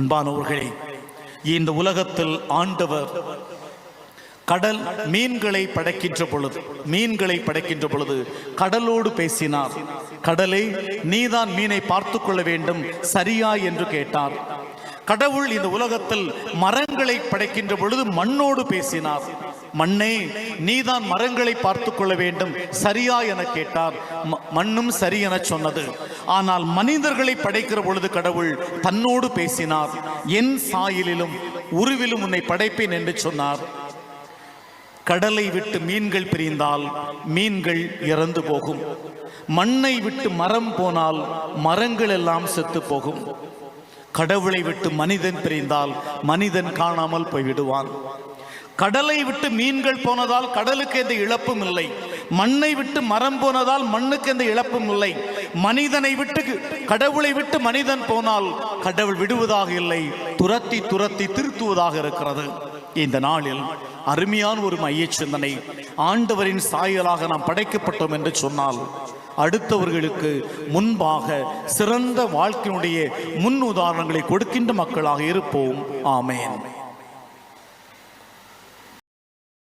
அன்பானவர்களே இந்த உலகத்தில் ஆண்டவர் கடல் மீன்களை படைக்கின்ற பொழுது மீன்களை படைக்கின்ற பொழுது கடலோடு பேசினார். கடலை நீதான் மீனை பார்த்து கொள்ள வேண்டும் சரியா என்று கேட்டார். கடவுள் இந்த உலகத்தில் மரங்களை படைக்கின்ற பொழுது மண்ணோடு பேசினார். மண்ணே நீதான் மரங்களை பார்த்து கொள்ள வேண்டும் சரியா என கேட்டார். ம- மண்ணும் சரி என சொன்னது. ஆனால் மனிதர்களை படைக்கிற பொழுது கடவுள் தன்னோடு பேசினார் என் சாயலிலும் உருவிலும் உன்னை படைப்பேன் என்று சொன்னார். கடலை விட்டு மீன்கள் பிரிந்தால் மீன்கள் இறந்து போகும். மண்ணை விட்டு மரம் போனால் மரங்கள் எல்லாம் செத்து போகும். கடவுளை விட்டு மனிதன் பிரிந்தால் மனிதன் காணாமல் போய்விடுவான். கடலை விட்டு மீன்கள் போனதால் கடலுக்கு எந்த இழப்பும் இல்லை. மண்ணை விட்டு மரம் போனதால் மண்ணுக்கு எந்த இழப்பும் இல்லை. மனிதனை விட்டு கடவுளை விட்டு மனிதன் போனால் கடவுள் விடுவதாக இல்லை துரத்தி துரத்தி திருத்துவதாக இருக்கிறது. இந்த நாளில் அருமையான ஒரு மைய சிந்தனை ஆண்டவரின் சாயலாக நாம் படைக்கப்பட்டோம் என்று சொன்னால் அடுத்தவர்களுக்கு முன்பாக சிறந்த வாழ்க்கையினுடைய முன் உதாரணங்களை கொடுக்கின்ற மக்களாக இருப்போம். ஆமேன்.